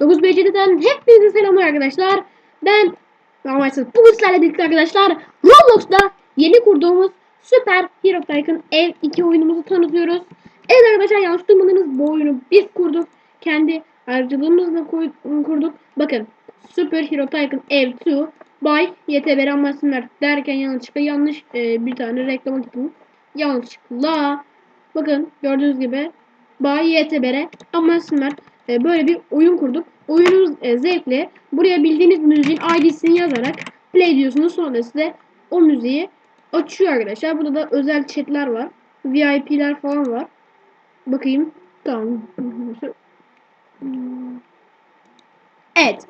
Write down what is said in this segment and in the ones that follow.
9BC'den hepinize selamlar arkadaşlar. Ben Rahmatsız. Bugün sizlerle birlikte arkadaşlar Roblox'ta yeni kurduğumuz Süper Hero Tycoon Ev 2 oyunumuzu tanıtıyoruz. Evet arkadaşlar yanlış duymadınız bu oyunu biz kurduk. Kendi harcılığımızla kurduk. Bakın Super Hero Tycoon Ev 2 by YTB Rahmatsızlar derken yanlışlıkla yanlış e, bir tane reklama tıkladım. Yanlışlıkla bakın gördüğünüz gibi Bay YTBR ama Smart e, böyle bir oyun kurduk. Oyunumuz e, zevkli. Buraya bildiğiniz müziğin ID'sini yazarak play diyorsunuz. Sonra size o müziği açıyor arkadaşlar. Burada da özel chatler var. VIP'ler falan var. Bakayım. Tamam. Evet.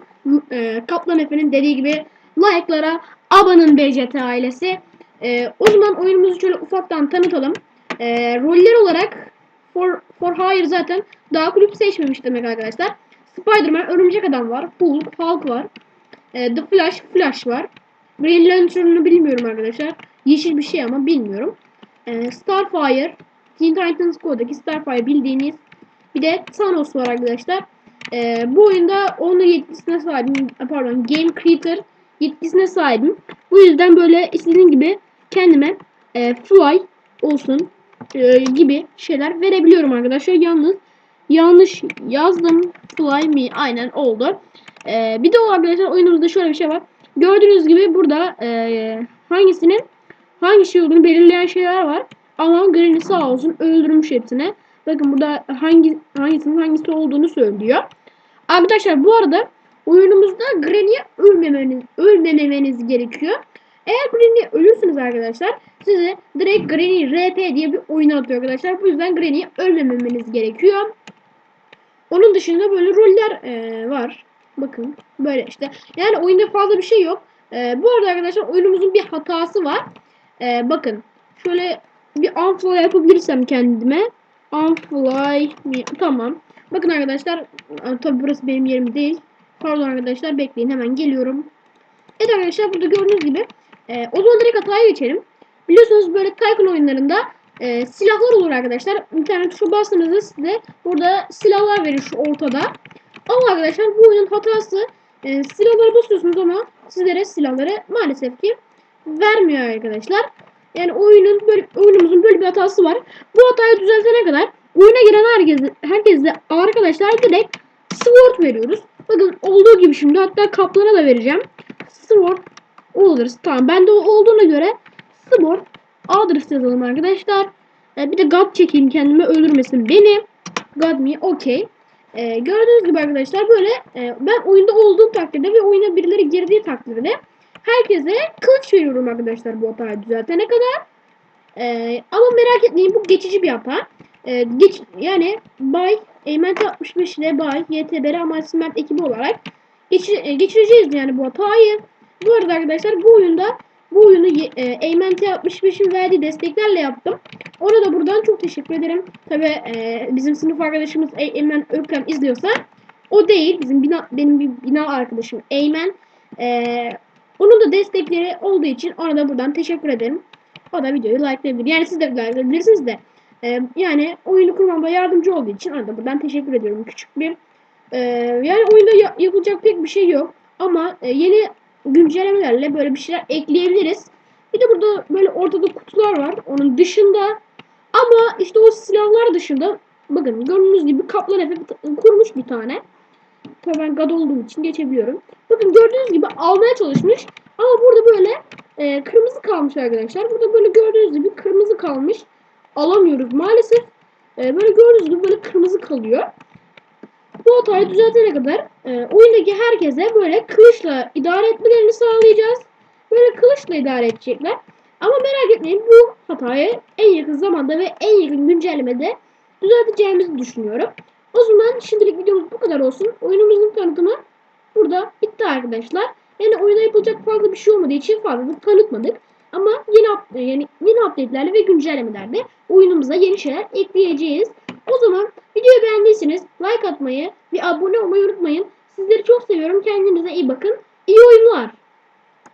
E, Kaplan Efe'nin dediği gibi like'lara abanın BCT ailesi. O zaman oyunumuzu şöyle ufaktan tanıtalım. Roller olarak For, for Hire zaten daha kulüp seçmemiş demek arkadaşlar. Spider-Man, Örümcek Adam var. Hulk, Hulk var. E, The Flash, Flash var. Green Lantern'ı bilmiyorum arkadaşlar. Yeşil bir şey ama bilmiyorum. E, Starfire, Teen Titans Go'daki Starfire bildiğiniz. Bir de Thanos var arkadaşlar. E, bu oyunda onun yetkisine sahibim. Pardon, Game Creator yetkisine sahibim. Bu yüzden böyle istediğim gibi kendime e, Fly olsun, e, gibi şeyler verebiliyorum arkadaşlar. Yalnız yanlış yazdım. Fly me aynen oldu. E, bir de o arkadaşlar oyunumuzda şöyle bir şey var. Gördüğünüz gibi burada e, hangisinin hangi şey olduğunu belirleyen şeyler var. Ama Granny sağ olsun öldürmüş hepsini. Bakın burada hangi hangisinin hangisi olduğunu söylüyor. Arkadaşlar bu arada oyunumuzda Granny'e ölmemeniz, ölmemeniz gerekiyor. Eğer Granny ölürsünüz arkadaşlar size direkt Granny RP diye bir oyun atıyor arkadaşlar. Bu yüzden Granny'yi ölmemeniz gerekiyor. Onun dışında böyle roller e, var. Bakın böyle işte. Yani oyunda fazla bir şey yok. E, bu arada arkadaşlar oyunumuzun bir hatası var. E, bakın şöyle bir unfly yapabilirsem kendime. Unfly? Tamam. Bakın arkadaşlar tabi burası benim yerim değil. Pardon arkadaşlar bekleyin hemen geliyorum. Evet arkadaşlar burada gördüğünüz gibi e, o zaman direkt hataya geçelim. Biliyorsunuz böyle Tycoon oyunlarında e, silahlar olur arkadaşlar. İnternet tuşa bastığınızda size burada silahlar verir şu ortada. Ama arkadaşlar bu oyunun hatası e, silahlara basıyorsunuz ama sizlere silahları maalesef ki vermiyor arkadaşlar. Yani oyunun böyle oyunumuzun böyle bir hatası var. Bu hatayı düzeltene kadar oyuna giren herkese, herkese arkadaşlar direkt sword veriyoruz. Bakın olduğu gibi şimdi hatta kaplana da vereceğim. Sword Others. Tamam. Ben de olduğuna göre Sword Others yazalım arkadaşlar. Ee, bir de God çekeyim kendime öldürmesin beni. God me. Okey. Ee, gördüğünüz gibi arkadaşlar böyle e, ben oyunda olduğum takdirde ve oyuna birileri girdiği takdirde herkese kılıç veriyorum arkadaşlar bu hatayı düzeltene kadar. Ee, ama merak etmeyin bu geçici bir hata. Ee, geç, yani Bay Eymenti 65 ile Bay YTBR Amaç Mert ekibi olarak geçi, e, geçireceğiz yani bu hatayı. Arada arkadaşlar bu oyunda bu oyunu e, Eymenti 65'in verdiği desteklerle yaptım. Ona da buradan çok teşekkür ederim. Tabi e, bizim sınıf arkadaşımız Eymen Ökrem izliyorsa o değil. Bizim bina, benim bir bina arkadaşım Eymen. E, onun da destekleri olduğu için ona da buradan teşekkür ederim. O da videoyu likelayabilir. Yani siz de likelayabilirsiniz de. E, yani oyunu kurmamda yardımcı olduğu için ona da buradan teşekkür ediyorum. Küçük bir e, yani oyunda ya, yapılacak pek bir şey yok. Ama e, yeni güncellemelerle böyle bir şeyler ekleyebiliriz. Bir de burada böyle ortada kutular var. Onun dışında ama işte o silahlar dışında bakın gördüğünüz gibi kaplan efe kurmuş bir tane. Tabii ben god olduğum için geçebiliyorum. Bakın gördüğünüz gibi almaya çalışmış. Ama burada böyle e, kırmızı kalmış arkadaşlar. Burada böyle gördüğünüz gibi kırmızı kalmış. Alamıyoruz maalesef. E, böyle gördüğünüz gibi böyle kırmızı kalıyor. Bu hatayı düzeltene kadar e, oyundaki herkese böyle kılıçla idare etmelerini sağlayacağız. Böyle kılıçla idare edecekler. Ama merak etmeyin bu hatayı en yakın zamanda ve en yakın güncellemede düzelteceğimizi düşünüyorum. O zaman şimdilik videomuz bu kadar olsun. Oyunumuzun tanıtımı burada bitti arkadaşlar. Yani oyuna yapılacak fazla bir şey olmadığı için fazla da tanıtmadık. Ama yeni yani yeni update'lerle ve güncellemelerde oyunumuza yeni şeyler ekleyeceğiz. O zaman videoyu beğendiyseniz like atmayı ve abone olmayı unutmayın. Sizleri çok seviyorum. Kendinize iyi bakın. İyi oyunlar.